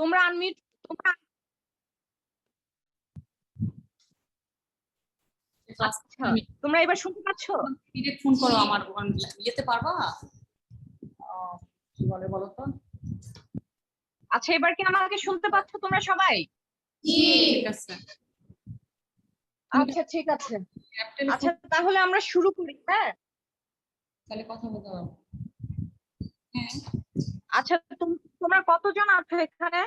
তোমরা আনমিউট তোমরা আচ্ছা। তোমরা এবার শুনতে পাচ্ছ? ডিরেক্ট ফোন করো আমার ওখান- ইয়েতে পারবা? কি বলে বলো তো? আচ্ছা এবার কি আমাকে শুনতে পাচ্ছ তোমরা সবাই? ঠিক আছে। আচ্ছা ঠিক আছে। আচ্ছা তাহলে আমরা শুরু করি হ্যাঁ? তাহলে কথা বলতে পারব হ্যাঁ। আচ্ছা তোম- তোমরা কতজন আছো এখানে?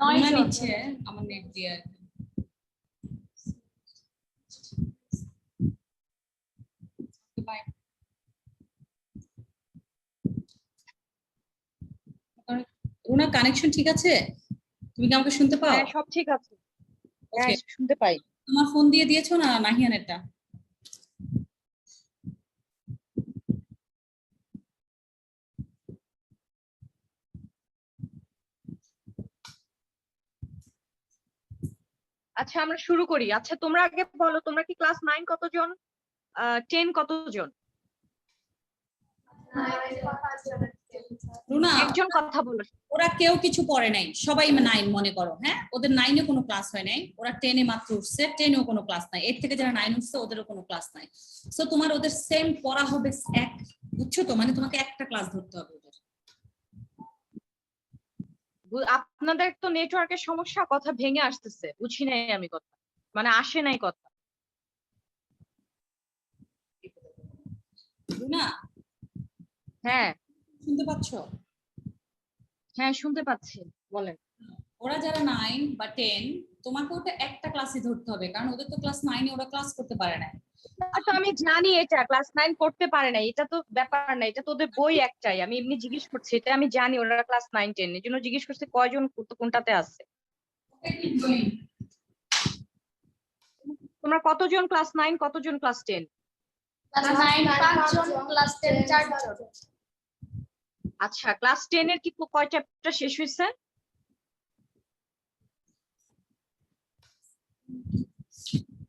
নয় নিচ্ছে আমার নেট দিয়ে আর কি। Bye. রুনা কানেকশন ঠিক আছে? তুমি কি আমাকে শুনতে পাও? হ্যাঁ সব ঠিক আছে। হ্যাঁ শুনতে পাই। তোমার ফোন দিয়ে দিয়েছ না নাহিয়ানেরটা? আচ্ছা আমরা শুরু করি। আচ্ছা তোমরা আগে বলো তোমরা কি ক্লাস নাইন কতজন? টেন কতজন? একজন কথা বলো। ওরা কেউ কিছু পড়ে নাই। সবাই নাইন মনে করো হ্যাঁ? ওদের নাইনে কোনো ক্লাস হয় নাই। ওরা টেনে মাত্র উঠছে টেনেও কোনো ক্লাস নাই। এর থেকে যারা নাইন উঠছে ওদেরও কোনো ক্লাস নাই। সো তোমার ওদের সেম পড়া হবে এক বুঝছ তো? মানে তোমাকে একটা ক্লাস ধরতে হবে ওদের। আপনাদের তো নেটওয়ার্কের সমস্যা কথা ভেঙে আসতেছে বুঝি নাই আমি কথা। মানে আসে নাই কথা। হ্যাঁ। শুনতে পাচ্ছ? হ্যাঁ শুনতে পাচ্ছি বলেন। ওরা যারা নাইন বা টেন তোমাকে ওটা একটা ক্লাসই ধরতে হবে কারণ ওদের তো ক্লাস নাইনে ওরা ক্লাস করতে পারে না। আচ্ছা আমি জানি এটা ক্লাস নাইন করতে পারে না এটা তো ব্যাপার না এটা তোদের বই একটাই আমি এমনি জিজ্ঞেস করছি এটা আমি জানি ওরা ক্লাস নাইন টেন এর জন্য জিজ্ঞেস করছি কয়জন কোনটাতে আছে? তোমরা কতজন ক্লাস নাইন কতজন ক্লাস টেন? আচ্ছা ক্লাস টেন এর কি কয় চ্যাপ্টার শেষ হয়েছে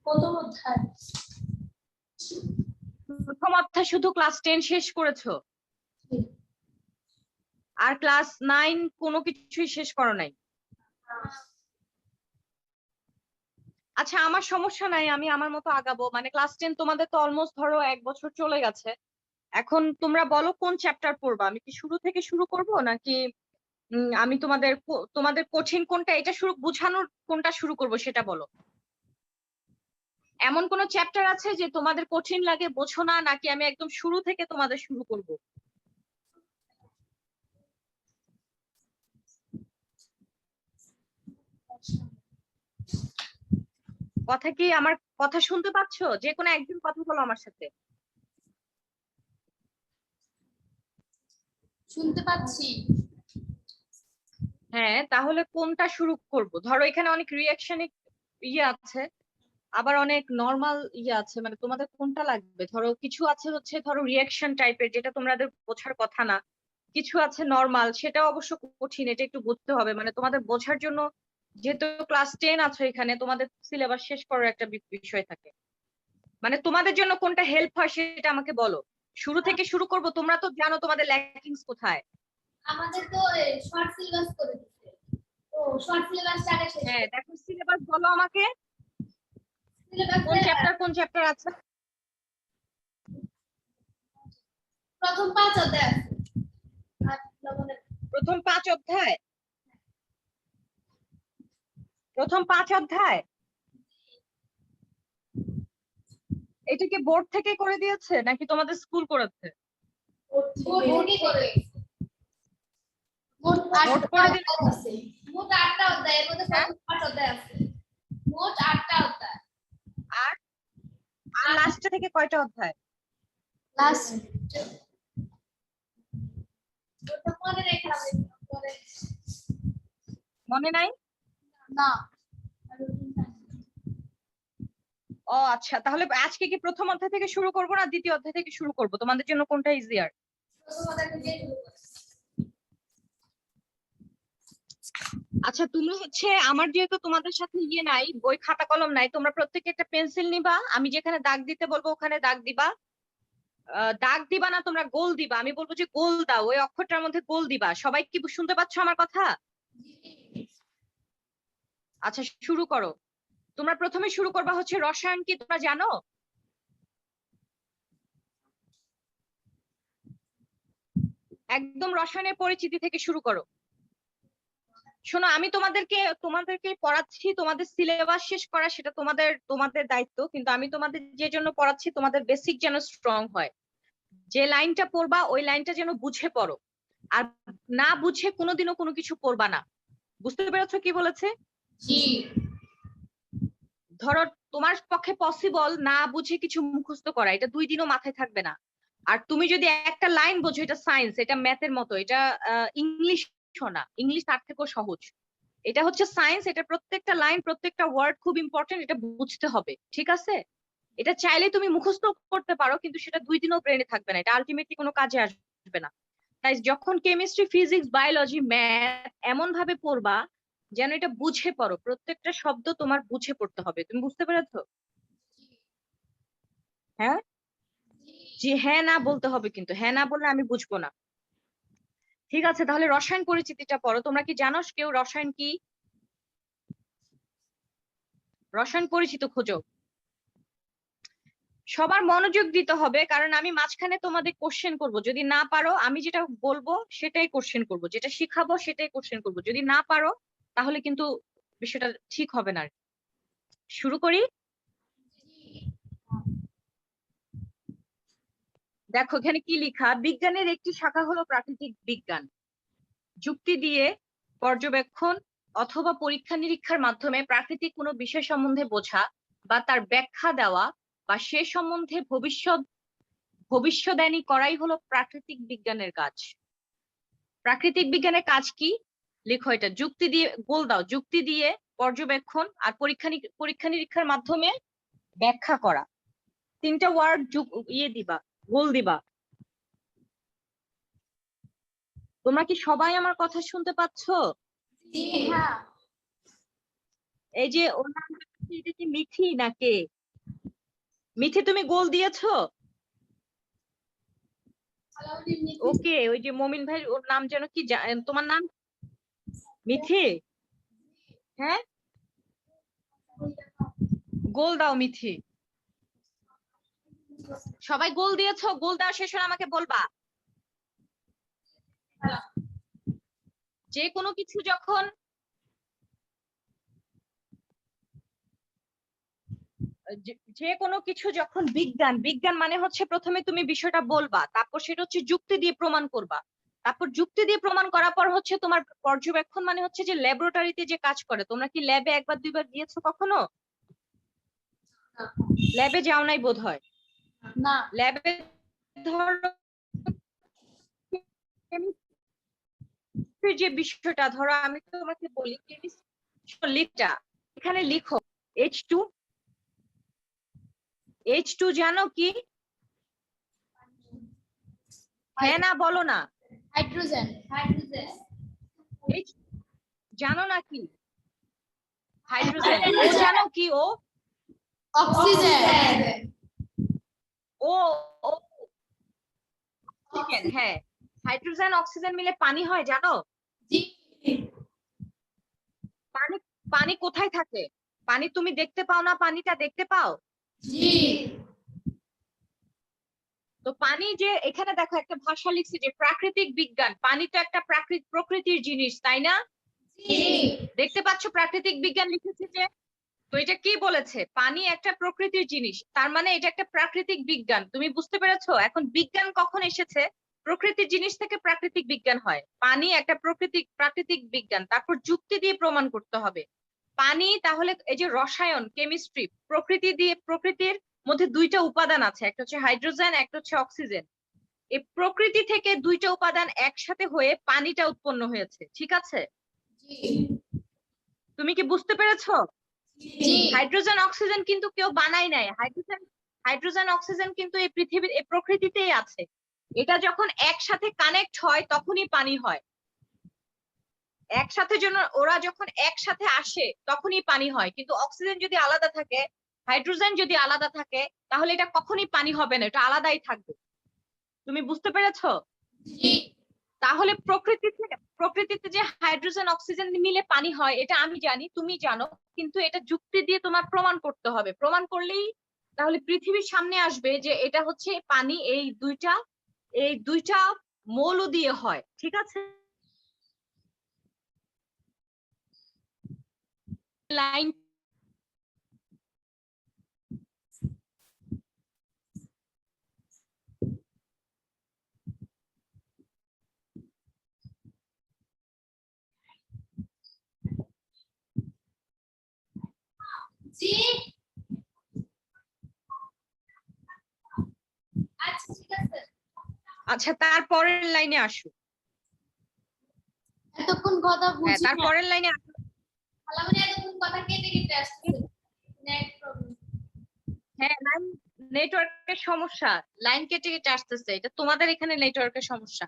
প্রথম অধ্যায়। প্রথম অধ্যায় শুধু ক্লাস টেন শেষ করেছ? আর ক্লাস নাইন কোনো কিছুই শেষ করো নাই? আচ্ছা আমার সমস্যা নাই, আমি আমার মতো আগাবো। মানে ক্লাস টেন তোমাদের তো অলমোস্ট ধরো এক বছর চলে গেছে। এখন তোমরা বলো কোন চ্যাপ্টার পড়বা? আমি কি শুরু থেকে শুরু করব নাকি আমি তোমাদের তোমাদের কঠিন কোনটা, এটা শুরু বুঝানোর কোনটা শুরু করব সেটা বলো। এমন কোন চ্যাপ্টার আছে যে তোমাদের কঠিন লাগে বোঝো না নাকি আমি একদম শুরু থেকে তোমাদের শুরু করব? কথা কি আমার কথা শুনতে পাচ্ছো? যে কোনো একজন কথা বলো আমার সাথে। শুনতে পাচ্ছি। হ্যাঁ তাহলে কোনটা শুরু করব? ধরো এখানে অনেক রিয়াকশনিক ইয়ে আছে। আবার অনেক নর্মাল ইয়ে আছে মানে তোমাদের কোনটা লাগবে? ধরো কিছু আছে হচ্ছে ধরো রিয়াকশন টাইপের যেটা তোমাদের বোঝার কথা না। কিছু আছে নর্মাল সেটা অবশ্য কঠিন এটা একটু বুঝতে হবে। মানে তোমাদের বোঝার জন্য যেহেতু ক্লাস টেন আছো এখানে তোমাদের সিলেবাস শেষ করার একটা বিষয় থাকে। মানে তোমাদের জন্য কোনটা হেল্প হয় সেটা আমাকে বলো। শুরু থেকে শুরু করব তোমরা তো জানো তোমাদের ল্যাকিংস কোথায়। আমাদের তো শর্ট সিলেবাস করে দিচ্ছে। তো শর্ট সিলেবাসটা আগে শেষ হ্যাঁ দেখো সিলেবাস বলো আমাকে। কোন চ্যাপ্টার কোন চ্যাপ্টার আছে? প্রথম পাঁচ অধ্যায় প্রথম পাঁচ অধ্যায়? প্রথম পাঁচ অধ্যায়? এটা কি বোর্ড থেকে করে দিয়েছে নাকি তোমাদের স্কুল করেছে? মোট মোট আটটা অধ্যায় মোট আটটা অধ্যায় এর মধ্যে হ্যাঁ? প্রথম পাঁচ অধ্যায় আছে মোট আটটা অধ্যায় আর আর লাস্টে থেকে কয়টা অধ্যায়? লাস্ট মনে নাই? না। ও আচ্ছা তাহলে আজকে কি প্রথম অধ্যায় থেকে শুরু করব না দ্বিতীয় অধ্যায় থেকে শুরু করব? তোমাদের জন্য কোনটা ইজিয়ার প্রথম অধ্যায় থেকে শুরু করি। আচ্ছা তুমি হচ্ছে আমার যেহেতু তোমাদের সাথে ইয়ে নাই, বই খাতা কলম নাই, তোমরা প্রত্যেকে একটা পেন্সিল নিবা, আমি যেখানে দাগ দিতে বলব ওখানে দাগ দিবা। দাগ দিবা না, তোমরা গোল দিবা। আমি বলব যে গোল দাও, ওই অক্ষরটার মধ্যে গোল দিবা। সবাই কি শুনতে পাচ্ছ আমার কথা? আচ্ছা শুরু করো। তোমরা প্রথমে শুরু করবা হচ্ছে রসায়ন কি তোমরা জানো? একদম রসায়নের পরিচিতি থেকে শুরু করো। শোনো আমি তোমাদেরকে তোমাদেরকে পড়াচ্ছি তোমাদের সিলেবাস শেষ করা সেটা তোমাদের তোমাদের দায়িত্ব কিন্তু আমি তোমাদের যে জন্য পড়াচ্ছি তোমাদের বেসিক যেন স্ট্রং হয়। যে লাইনটা পড়বা ওই লাইনটা যেন বুঝে পড়ো। আর না বুঝে কোনোদিনও কোনো কিছু পড়বা না। বুঝতে পেরেছ কি বলেছে? ধরো তোমার পক্ষে পসিবল না বুঝে কিছু মুখস্থ করা এটা দুই দিনও মাথায় থাকবে না। আর তুমি যদি একটা লাইন বোঝো এটা সায়েন্স এটা ম্যাথের মতো এটা ইংলিশ না। ইংলিশ তার থেকেও সহজ। এটা হচ্ছে সায়েন্স এটা প্রত্যেকটা লাইন প্রত্যেকটা ওয়ার্ড খুব ইম্পর্টেন্ট এটা বুঝতে হবে। ঠিক আছে? এটা চাইলে তুমি মুখস্থ করতে পারো, কিন্তু সেটা দুই দিনও ব্রেনে থাকবে না। এটা আলটিমেটলি কোনো কাজে আসবে না। তাই যখন কেমিস্ট্রি ফিজিক্স বায়োলজি ম্যাথ এমন ভাবে পড়বা, যেন এটা বুঝে পড়ো। প্রত্যেকটা শব্দ তোমার বুঝে পড়তে হবে। তুমি বুঝতে পেরেছ? হ্যাঁ? জি হ্যাঁ না বলতে হবে কিন্তু। হ্যাঁ না বললে আমি বুঝব না। ঠিক আছে, তাহলে রসায়ন পরিচিতিটা পড়ো। তোমরা কি জানো কেউ রসায়ন কি? রসায়ন পরিচিত খোঁজো। সবার মনোযোগ দিতে হবে, কারণ আমি মাঝখানে তোমাদের কোশ্চেন করব। যদি না পারো, আমি যেটা বলব, সেটাই কোশ্চেন করব। যেটা শিখাবো, সেটাই কোশ্চেন করব। যদি না পারো, তাহলে কিন্তু বিষয়টা ঠিক হবে না। শুরু করি? দেখো, এখানে কি লেখা? বিজ্ঞানের একটি শাখা হলো প্রাকৃতিক বিজ্ঞান। যুক্তি দিয়ে পর্যবেক্ষণ অথবা পরীক্ষা নিরীক্ষার মাধ্যমে প্রাকৃতিক কোনো বিষয় সম্বন্ধে বোঝা বা তার ব্যাখ্যা দেওয়া বা সে সম্বন্ধে ভবিষ্যৎ ভবিষ্যদানী করাই হলো প্রাকৃতিক বিজ্ঞানের কাজ। প্রাকৃতিক বিজ্ঞানের কাজ কি? লেখো এটা, যুক্তি দিয়ে, গোল দাও, যুক্তি দিয়ে পর্যবেক্ষণ আর পরীক্ষা পরীক্ষা নিরীক্ষার মাধ্যমে ব্যাখ্যা করা। তিনটা ওয়ার্ড ইয়ে দিবা। গোল দিবা। তোমরা কি সবাই আমার কথা শুনতে পাচ্ছো? হ্যাঁ। এই যে ওর নাম হচ্ছে, এটা কি মিঠি তুমি গোল দিয়েছ? ওকে ওই যে মমিন ভাই ওর নাম যেন কি তোমার নাম? মিথি হ্যাঁ? গোল দাও মিথি সবাই গোল দিয়েছ গোল দেওয়া শেষ হলে আমাকে বলবা? যে কোনো কিছু যখন যে- কোনো কিছু যখন বিজ্ঞান বিজ্ঞান মানে হচ্ছে প্রথমে তুমি বিষয়টা বলবা তারপর সেটা হচ্ছে যুক্তি দিয়ে প্রমাণ করবা। তারপর যুক্তি দিয়ে প্রমাণ করার পর হচ্ছে তোমার পর্যবেক্ষণ মানে হচ্ছে যে ল্যাবরেটরিতে যে কাজ করে। তোমরা কি ল্যাবে একবার দুইবার গিয়েছো কখনো? ল্যাবে যাও নাই বোধ হয় না। ল্যাবে ধরো যে বিষয়টা ধরো আমি তোমাকে বলি লিখটা। এখানে লিখো এইচ টু এইচ টু জানো কি? হ্যাঁ না বলো না। হাইড্রোজেন হাইড্রোজেন জানো না কি? হাইড্রোজেন জানো কি ও? অক্সিজেন ও ও। অক্সিজেন হ্যাঁ। হাইড্রোজেন অক্সিজেন মিলে পানি হয় জানো? জি। পানি পানি কোথায় থাকে? পানি তুমি দেখতে পাও না পানিটা দেখতে পাও? জি। তো পানি যে এখানে দেখো একটা ভাষা লিখছে যে প্রাকৃতিক বিজ্ঞান। পানি তো একটা প্রাকৃত প্রকৃতির জিনিস তাই না? জি। দেখতে পাচ্ছ প্রাকৃতিক বিজ্ঞান লিখেছে যে তো এটা কি বলেছে? পানি একটা প্রকৃতির জিনিস তার মানে এটা একটা প্রাকৃতিক বিজ্ঞান। তুমি বুঝতে পেরেছ? এখন বিজ্ঞান কখন এসেছে? প্রকৃতির জিনিস থেকে প্রাকৃতিক বিজ্ঞান হয়। পানি একটা প্রকৃতিক প্রাকৃতিক বিজ্ঞান। তারপর যুক্তি দিয়ে প্রমাণ করতে হবে। পানি তাহলে এই যে রসায়ন কেমিস্ট্রি প্রকৃতি দিয়ে প্রকৃতির মধ্যে দুইটা উপাদান আছে। একটা হচ্ছে হাইড্রোজেন একটা হচ্ছে অক্সিজেন এই প্রকৃতি থেকে দুইটা উপাদান একসাথে হয়ে পানিটা উৎপন্ন হয়েছে। ঠিক আছে? তুমি কি বুঝতে পেরেছ? হাইড্রোজেন অক্সিজেন কিন্তু কেউ বানায় নাই। হাইড্রোজেন হাইড্রোজেন অক্সিজেন কিন্তু এই পৃথিবীর এই প্রকৃতিতেই আছে। এটা যখন একসাথে কানেক্ট হয় তখনই পানি হয়। একসাথে জন্য ওরা যখন একসাথে আসে তখনই পানি হয়। কিন্তু অক্সিজেন যদি আলাদা থাকে হাইড্রোজেন যদি আলাদা থাকে তাহলে এটা কখনই পানি হবে না এটা আলাদাই থাকবে। তুমি বুঝতে পেরেছ? জি। তাহলে প্রকৃতিতে প্রকৃতিতে যে হাইড্রোজেন, অক্সিজেন মিলে পানি হয়, এটা আমি জানি, তুমি জানো, কিন্তু এটা যুক্তি দিয়ে তোমার প্রমাণ করতে হবে। প্রমাণ করলেই তাহলে পৃথিবীর সামনে আসবে যে এটা হচ্ছে পানি, এই দুইটা এই দুইটা মৌল দিয়ে হয়, ঠিক আছে? লাইন জি। আচ্ছা ঠিক আছে। আচ্ছা তারপরের লাইনে আসো। এতক্ষণ কথা হ্যাঁ বুঝি তারপরের লাইনে খালামণি এতক্ষণ কথা কেটে কেটে আসছে? নেট প্রবলেম হ্যাঁ লাইন নেটওয়ার্কের সমস্যা। লাইন কেটে কেটে আসতেছে। এটা তোমাদের এখানে নেটওয়ার্কের সমস্যা।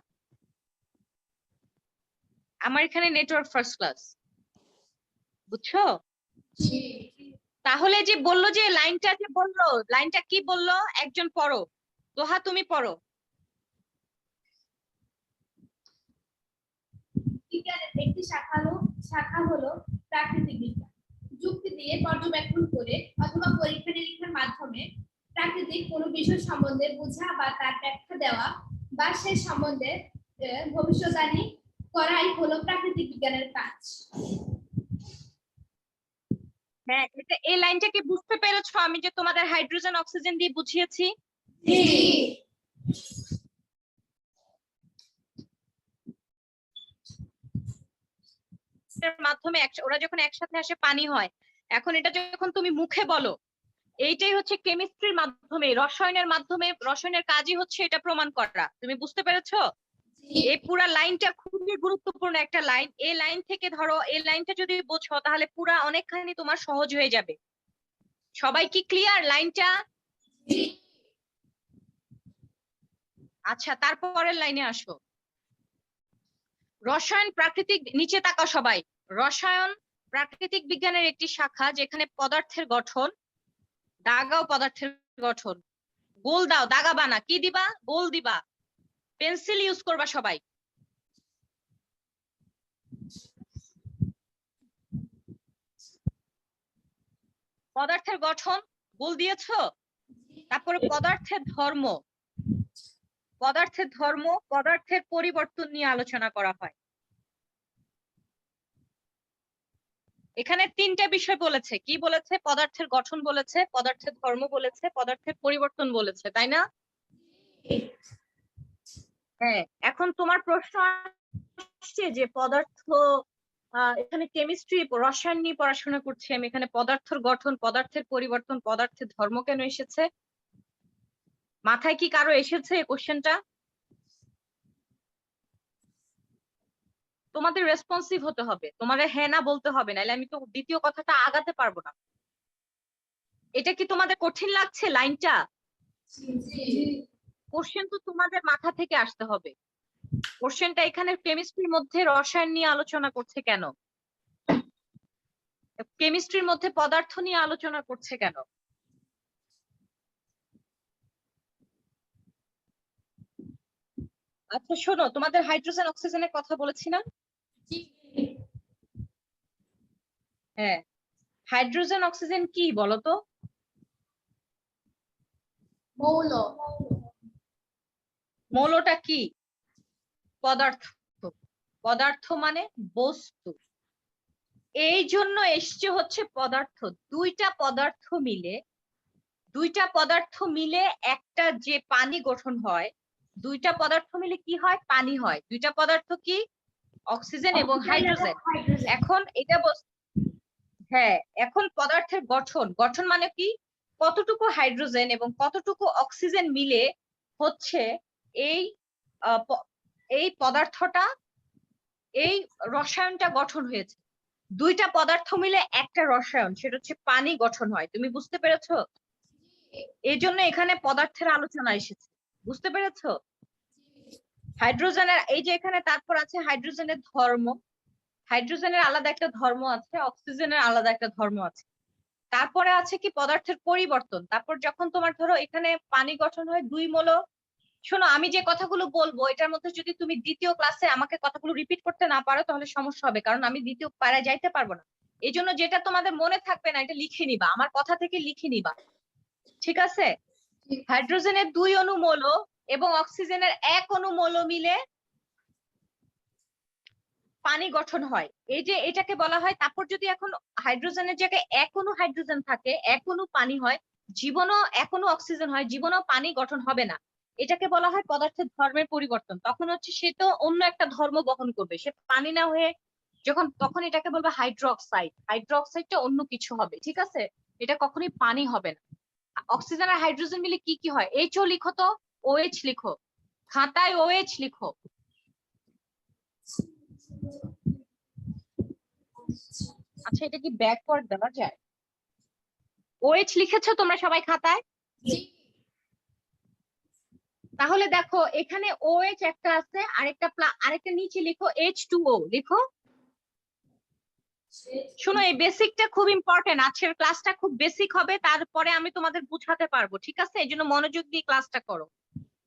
আমার এখানে নেটওয়ার্ক ফার্স্ট ক্লাস বুঝছ? জি। তাহলে যে বলল যে লাইনটা যে বলল লাইনটা কি বলল? একজন পড়ো। তোহা তুমি পড়ো। বিজ্ঞানের একটি শাখা হলো শাখা হলো প্রাকৃতিক বিজ্ঞান। যুক্তি দিয়ে পর্যবেক্ষণ করে অথবা পরীক্ষা নিরীক্ষার মাধ্যমে প্রাকৃতিক কোনো বিষয় সম্বন্ধে বোঝা বা তার ব্যাখ্যা দেওয়া বা সে সম্বন্ধে আহ, ভবিষ্যৎবাণী করাই হলো প্রাকৃতিক বিজ্ঞানের কাজ। হ্যাঁ এটা এই লাইনটা কি বুঝতে পেরেছ আমি যে তোমাদের হাইড্রোজেন অক্সিজেন দিয়ে বুঝিয়েছি? এর মাধ্যমে ওরা যখন একসাথে আসে পানি হয়। এখন এটা যখন তুমি মুখে বলো এইটাই হচ্ছে কেমিস্ট্রির মাধ্যমে রসায়নের মাধ্যমে রসায়নের কাজই হচ্ছে এটা প্রমাণ করা। তুমি বুঝতে পেরেছ? এই পুরা লাইনটা খুবই গুরুত্বপূর্ণ একটা লাইন। এই লাইন থেকে ধরো এই লাইনটা যদি বোঝো, তাহলে পুরা অনেকখানি তোমার সহজ হয়ে যাবে। সবাই কি ক্লিয়ার লাইনটা? আচ্ছা তারপরের লাইনে আসো। রসায়ন প্রাকৃতিক, নিচে তাকাও সবাই। রসায়ন প্রাকৃতিক বিজ্ঞানের একটি শাখা যেখানে পদার্থের গঠন দাগাও পদার্থের গঠন। গোল দাও দাগা বানা কি দিবা? গোল দিবা। পেন্সিল ইউজ করবা সবাই। পদার্থের গঠন গোল দিয়েছ? তারপরে পদার্থের ধর্ম। পদার্থের ধর্ম পদার্থের পরিবর্তন নিয়ে আলোচনা করা হয়। এখানে তিনটা বিষয় বলেছে। কি বলেছে? পদার্থের গঠন বলেছে পদার্থের ধর্ম বলেছে পদার্থের পরিবর্তন বলেছে তাই না? হ্যাঁ এখন তোমার প্রশ্ন আসছে যে পদার্থ এখানে কেমিস্ট্রি রসায়ন নিয়ে পড়াশোনা করছি আমি। এখানে পদার্থের গঠন, পদার্থের পরিবর্তন, পদার্থের ধর্ম কেন এসেছে? মাথায় কি কারও এসেছে এই কোশ্চেনটা তোমাদের রেসপন্সিভ হতে হবে। তোমাদের হ্যাঁ না বলতে হবে, নাহলে আমি তো দ্বিতীয় কথাটা আগাতে পারব না। এটা কি তোমাদের কঠিন লাগছে লাইনটা? কোশ্চেন তো তোমাদের মাথা থেকে আসতে হবে। কোশ্চেনটা এখানে কেমিস্ট্রির মধ্যে রসায়ন নিয়ে আলোচনা করছে কেন? কেমিস্ট্রির মধ্যে পদার্থ নিয়ে আলোচনা করছে কেন? আচ্ছা শোনো তোমাদের হাইড্রোজেন অক্সিজেনের কথা বলেছি না? হ্যাঁ। হাইড্রোজেন অক্সিজেন কি বলতো মৌল। মৌলটা কি? পদার্থ। পদার্থ মানে বস্তু। এই জন্য এসছে হচ্ছে পদার্থ। দুইটা পদার্থ মিলে দুইটা পদার্থ মিলে একটা যে পানি গঠন হয় দুইটা পদার্থ মিলে কি হয়? পানি হয়। দুইটা পদার্থ কি? অক্সিজেন এবং হাইড্রোজেন। এখন এটা হ্যাঁ এখন পদার্থের গঠন। গঠন মানে কি? কতটুকু হাইড্রোজেন এবং কতটুকু অক্সিজেন মিলে হচ্ছে এই এই পদার্থটা, এই রসায়নটা গঠন হয়েছে। দুইটা পদার্থ মিলে একটা রসায়ন, সেটা হচ্ছে পানি গঠন হয়। তুমি বুঝতে পেরেছ? এই জন্য এখানে পদার্থের আলোচনা এসেছে। বুঝতে পেরেছ? হাইড্রোজেনের, এই যে এখানে তারপর আছে হাইড্রোজেনের ধর্ম। হাইড্রোজেনের আলাদা একটা ধর্ম আছে, অক্সিজেনের আলাদা একটা ধর্ম আছে। তারপরে আছে কি পদার্থের পরিবর্তন। তারপর যখন তোমার ধরো এখানে পানি গঠন হয় দুই মৌল শোনো, আমি যে কথাগুলো বলব, এটার মধ্যে যদি তুমি দ্বিতীয় ক্লাসে আমাকে কথাগুলো রিপিট করতে না পারো, তাহলে সমস্যা হবে, কারণ আমি দ্বিতীয় পাড়ায় যাইতে পারব না। এই জন্য যেটা তোমাদের মনে থাকবে না, এটা লিখে নিবা, আমার কথা থেকে লিখে নিবা। ঠিক আছে? হাইড্রোজেনের দুই অণু মৌল এবং অক্সিজেনের এক অণু মৌল পানি গঠন হয়। এই যে এটাকে বলা হয়, তারপর যদি এখন হাইড্রোজেনের জায়গায় এক অণু হাইড্রোজেন থাকে, এক অণু পানি হয়, জীবনও এক অণু অক্সিজেন হয়, জীবনও পানি গঠন হবে না। এটাকে বলা হয় পদার্থের ধর্মের পরিবর্তন। তখন হচ্ছে সে তো অন্য একটা ধর্ম বহন করবে। সে পানি না হয়ে যখন, তখন এটাকে বলবে হাইড্রোক্সাইড হাইড্রোক্সাইডটা অন্য কিছু হবে, ঠিক আছে? এটা কখনোই পানি হবে না। অক্সিজেন আর হাইড্রোজেন মিলে কি কি হয়? এইচ ও লিখো তো ওএইচ লিখো। খাতায় ওএইচ লিখো। আচ্ছা এটা কি ব্যাকওয়ার্ড দেওয়া যায়? ওএইচ লিখেছো তোমরা সবাই খাতায়? তাহলে দেখো এখানে ওএইচ একটা আছে আরেকটা আরেকটা নিচে লিখো এইচ টু ও লিখো। শোনো এই বেসিকটা খুব ইম্পর্টেন্ট আজকের ক্লাসটা খুব বেসিক হবে তারপরে আমি তোমাদের বুঝাতে পারব ঠিক আছে? এই জন্য মনোযোগ দিয়ে ক্লাসটা করো।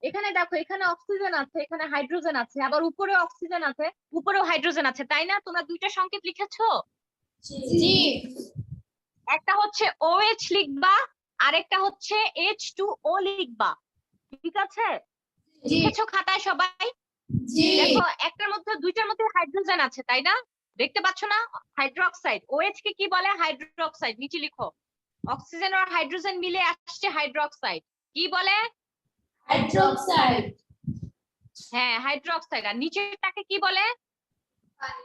এখানে দেখো এখানে অক্সিজেন আছে এখানে হাইড্রোজেন আছে আবার উপরে অক্সিজেন আছে উপরেও হাইড্রোজেন আছে তাই না? তোমরা দুইটা সংকেত লিখেছো? জি। একটা হচ্ছে OH লিখবা আরেকটা হচ্ছে এইচ টু ও লিখবা। ঠিক আছে? লিখেছো খাতায় সবাই? দেখো একটার মধ্যে দুইটার মধ্যে হাইড্রোজেন আছে তাই না? দেখতে পাচ্ছ না? হাইড্রোক্সাইড। OH কে কি বলে? হাইড্রোক্সাইড নিচে লিখো। অক্সিজেন আর হাইড্রোজেন মিলে আসছে হাইড্রোক্সাইড। কি বলে? হাইড্রোক্সাইড। হ্যাঁ হাইড্রোক্সাইড। আর নিচেরটাকে কি বলে? পানি।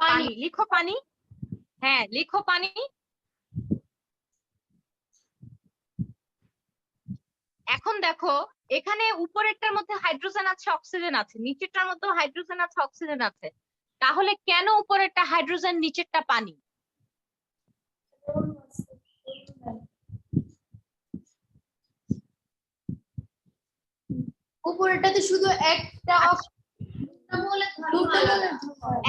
পানি। লিখো পানি। হ্যাঁ লিখো পানি। এখন দেখো এখানে উপরেরটার মধ্যে হাইড্রোজেন আছে অক্সিজেন আছে নিচেরটার মধ্যে হাইড্রোজেন আছে অক্সিজেন আছে। তাহলে কেন উপরেরটা হাইড্রোজেন নিচেরটা পানি? উপরেটাতে শুধু একটা বলে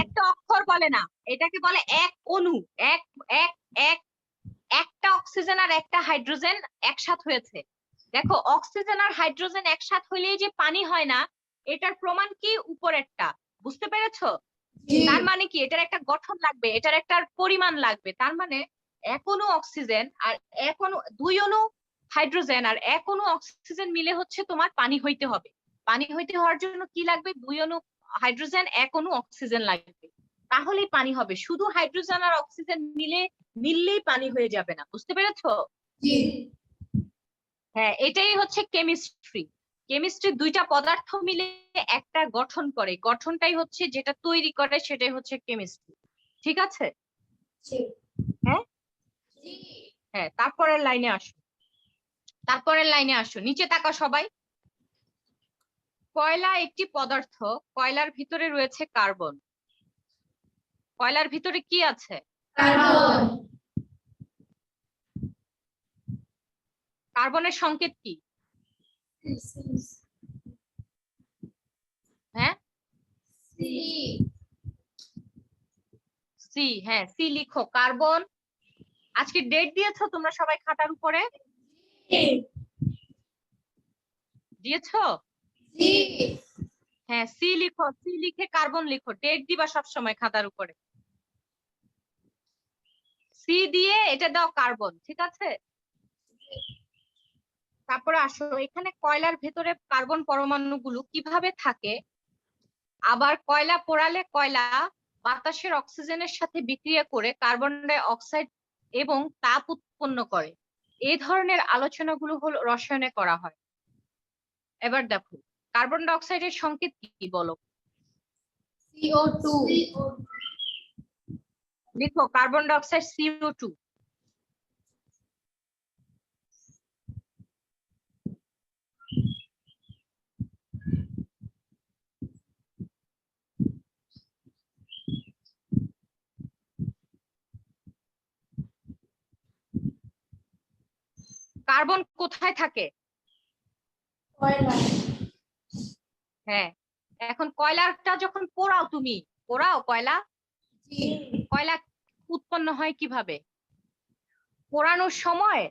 একটা অক্ষর বলে না এটাকে বলে এক অণু এক এক এক একটা অক্সিজেন আর একটা হাইড্রোজেন একসাথ হয়েছে। দেখো অক্সিজেন আর হাইড্রোজেন একসাথ হইলেই যে পানি হয় না এটার প্রমাণ কি? উপরেরটা বুঝতে পেরেছ? তার মানে কি? এটার একটা গঠন লাগবে এটার একটা পরিমাণ লাগবে। তার মানে এক অণু অক্সিজেন আর এক অণু দুই অণু হাইড্রোজেন আর এক অণু অক্সিজেন মিলে হচ্ছে তোমার পানি হইতে হবে। পানি হইতে হওয়ার জন্য কি লাগবে? দুই অনু হাইড্রোজেন এক অণু অক্সিজেন লাগবে। তাহলেই পানি হবে। শুধু হাইড্রোজেন আর অক্সিজেন মিলে মিললেই পানি হয়ে যাবে না। বুঝতে পেরেছ? হ্যাঁ এটাই হচ্ছে কেমিস্ট্রি কেমিস্ট্রি দুইটা পদার্থ মিলে একটা গঠন করে। গঠনটাই হচ্ছে যেটা তৈরি করে সেটাই হচ্ছে কেমিস্ট্রি ঠিক আছে? হ্যাঁ? হ্যাঁ তারপরের লাইনে আসো। তারপরের লাইনে আসো। নিচে তাকা সবাই। কয়লা একটি পদার্থ কয়লার ভিতরে রয়েছে কার্বন। কয়লার ভিতরে কি আছে? কার্বন। কার্বনের সংকেত কি? হ্যাঁ? সি হ্যাঁ সি লিখো। কার্বন, আজকে ডেট দিয়েছ তোমরা সবাই খাতার উপরে? দিয়েছ? হ্যাঁ সি লিখো, সি লিখে কার্বন লিখো। ডেট দিবা সব সময় খাতার উপরে। সি দিয়ে এটা দাও কার্বন, ঠিক আছে? তারপরে আসো এখানে কয়লার ভেতরে কার্বন পরমাণু গুলো কীভাবে থাকে? আবার কয়লা পোড়ালে কয়লা বাতাসের অক্সিজেনের সাথে বিক্রিয়া করে কার্বন ডাই অক্সাইড এবং তাপ উৎপন্ন করে। এই ধরনের আলোচনাগুলো হল রসায়নে করা হয়। এবার দেখো কার্বন ডাই অক্সাইডের সংকেত কি বলো? CO2 লিখো carbon dioxide two carbon কোথায় থাকে? হ্যাঁ এখন কয়লাটা যখন পোড়াও তুমি পোড়াও কয়লা? কয়লা উৎপন্ন হয় কীভাবে? পোড়ানোর সময়?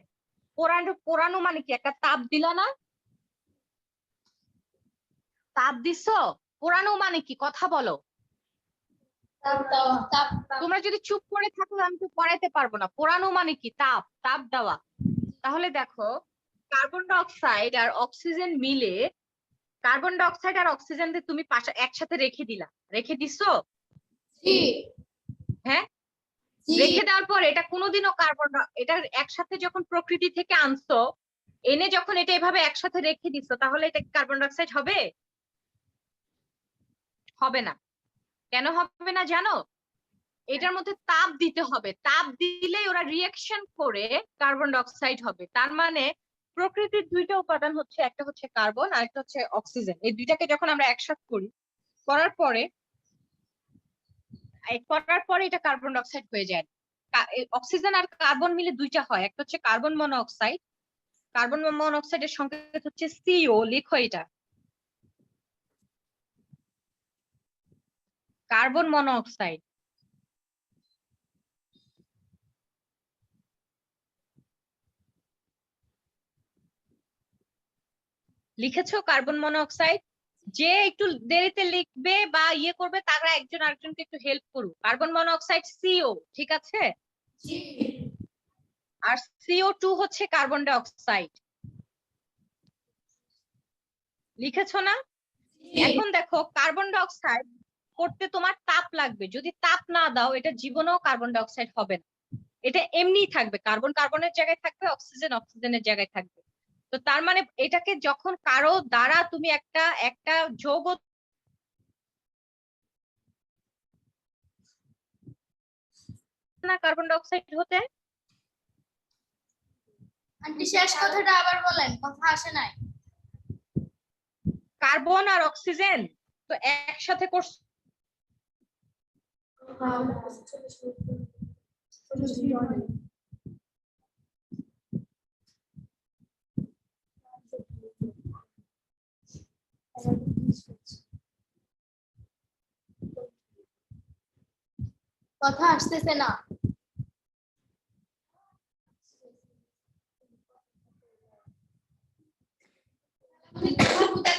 পোড়ানো পোড়ানো মানে কি? একটা তাপ দিলা না? তাপ দিছো? পোড়ানো মানে কি? কথা বলো। তাপ তোমরা যদি চুপ করে থাকো আমি তো পড়াইতে পারব না। পোড়ানো মানে কি? তাপ তাপ দেওয়া। তাহলে দেখো কার্বন ডাইঅক্সাইড আর অক্সিজেন মিলে কার্বন ডাইঅক্সাইড আর অক্সিজেন তুমি একসাথে রেখে দিলা। রেখে দিছো? জি। হ্যাঁ? রেখে দেওয়ার পর এটা কোনোদিনও কার্বন এটা একসাথে যখন প্রকৃতি থেকে আনছো এনে যখন এটা এভাবে একসাথে রেখে দিছো তাহলে এটা কার্বন ডাইঅক্সাইড হবে? হবে না। কেন হবে না জানো? এটার মধ্যে তাপ দিতে হবে। তাপ দিলেই ওরা রিয়াকশন করে কার্বন ডাইঅক্সাইড হবে। তার মানে প্রকৃতির দুইটা উপাদান হচ্ছে, একটা হচ্ছে কার্বন আর একটা হচ্ছে অক্সিজেন এই দুইটাকে যখন আমরা একসাথে করি, করার পরে করার পরে এটা কার্বন ডাইঅক্সাইড হয়ে যায়। অক্সিজেন আর কার্বন মিলে দুইটা হয়। একটা হচ্ছে কার্বন মনোঅক্সাইড কার্বন মনোঅক্সাইডের সংকেত হচ্ছে সিও লিখো এটা। কার্বন মনোঅক্সাইড লিখেছো কার্বন মনোঅক্সাইড যে একটু দেরিতে লিখবে বা ইয়ে করবে তারা একজন আরেকজনকে একটু হেল্প করুক। কার্বন মনোঅক্সাইড সিও ঠিক আছে? আর সিও টু হচ্ছে কার্বন ডাইঅক্সাইড। লিখেছো না? এখন দেখো কার্বন ডাইঅক্সাইড করতে তোমার তাপ লাগবে। যদি তাপ না দাও এটা জীবনেও কার্বন ডাইঅক্সাইড হবে না। এটা এমনিই থাকবে। কার্বন কার্বনের জায়গায় থাকবে অক্সিজেন অক্সিজেনের জায়গায় থাকবে। তো তার মানে এটাকে যখন কারও দ্বারা তুমি একটা একটা যৌগ না কার্বন ডাইঅক্সাইড হতে? আন্টি শেষ কথাটা আবার বলেন কথা আসে নাই। কার্বন আর অক্সিজেন তো একসাথে করছে কথা আসতেছে না। কথা বুঝা